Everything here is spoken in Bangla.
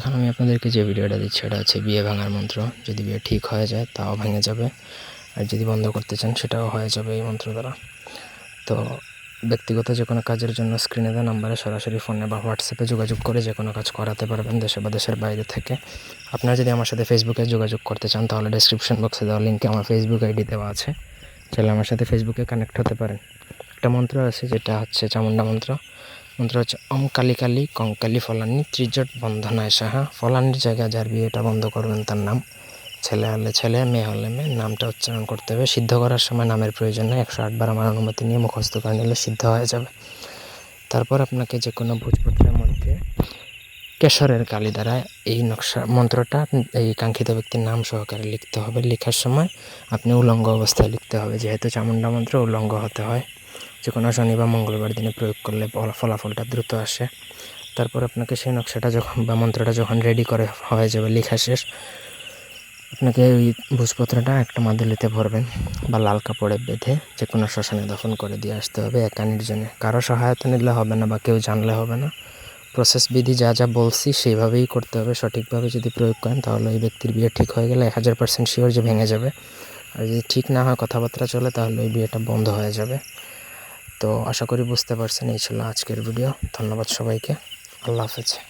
এখন আমি আপনাদেরকে যে ভিডিওটা দিচ্ছি এটা হচ্ছে বিয়ে ভাঙার মন্ত্র। যদি বিয়ে ঠিক হয়ে যায়, তাও ভেঙে যাবে। আর যদি বন্ধ করতে চান, সেটাও হয়ে যাবে এই মন্ত্র দ্বারা। তো ব্যক্তিগত যে কোনো কাজের জন্য স্ক্রিনে দেওয়া নাম্বারে সরাসরি ফোনে বা হোয়াটসঅ্যাপে যোগাযোগ করে যে কোনো কাজ করাতে পারবেন দেশে বা দেশের বাইরে থেকে। আপনারা যদি আমার সাথে ফেসবুকে যোগাযোগ করতে চান, তাহলে ডেসক্রিপশন বক্সে দেওয়া লিঙ্কে আমার ফেসবুক আইডি দেওয়া আছে। চাইলে আমার সাথে ফেসবুকে কানেক্ট হতে পারেন। একটা মন্ত্র আছে, যেটা হচ্ছে চামুন্ডা মন্ত্র। মন্ত্র হচ্ছে, ওম কালী কালী কঙ্কালী ফলানি, ত্রিজট বন্ধনায় সাহা। ফলানির জায়গায় যার বিয়েটা বন্ধ করবেন, তার নাম ছেলে হলে ছেলে, মেয়ে হলে মেয়ে। নামটা উচ্চারণ করতে হবে। সিদ্ধ করার সময় নামের প্রয়োজন নেই। একশো আটবার আমার অনুমতি নিয়ে মুখস্থ করে নিলে সিদ্ধ হয়ে যাবে। তারপর আপনাকে যে কোনো ভোজপত্রের মধ্যে কেশরের কালি দ্বারা এই নকশা, মন্ত্রটা, এই কাঙ্ক্ষিত ব্যক্তির নাম সহকারে লিখতে হবে। লেখার সময় আপনি উলঙ্গ অবস্থায় লিখতে হবে। যেহেতু চামুন্ডা মন্ত্র, উলঙ্গ হতে হয়। যে কোনো শনি বা মঙ্গলবার দিনে প্রয়োগ করলে ফলা- ফলাফলটা দ্রুত আসে। তারপর আপনাকে সেই নকশাটা যখন বা মন্ত্রটা যখন রেডি করে হয়ে যাবে, লেখা শেষ, আপনাকে ওই ভোজপত্রটা একটা মাদুলিতে ভরবেন বা লাল কাপড়ে বেঁধে যে কোনো শ্মশানে দফন করে দিয়ে আসতে হবে একা নির্জনে কারও সহায়তা নিলে হবে না বা কেউ জানলে হবে না। প্রসেস বিধি যা যা বলছি সেইভাবেই করতে হবে। সঠিকভাবে যদি প্রয়োগ করেন তাহলে ওই ব্যক্তির বিয়ে ঠিক হয়ে গেলে এক হাজার পার্সেন্ট শিওর যে ভেঙে যাবে। আর যদি ঠিক না হয় কথাবার্তা চলে তাহলে ওই বিয়েটা বন্ধ হয়ে যাবে। তো আশা করি বুঝতে পারছেন। এই ছিল আজকের ভিডিও। ধন্যবাদ সবাইকে। আল্লাহ হাফেজ।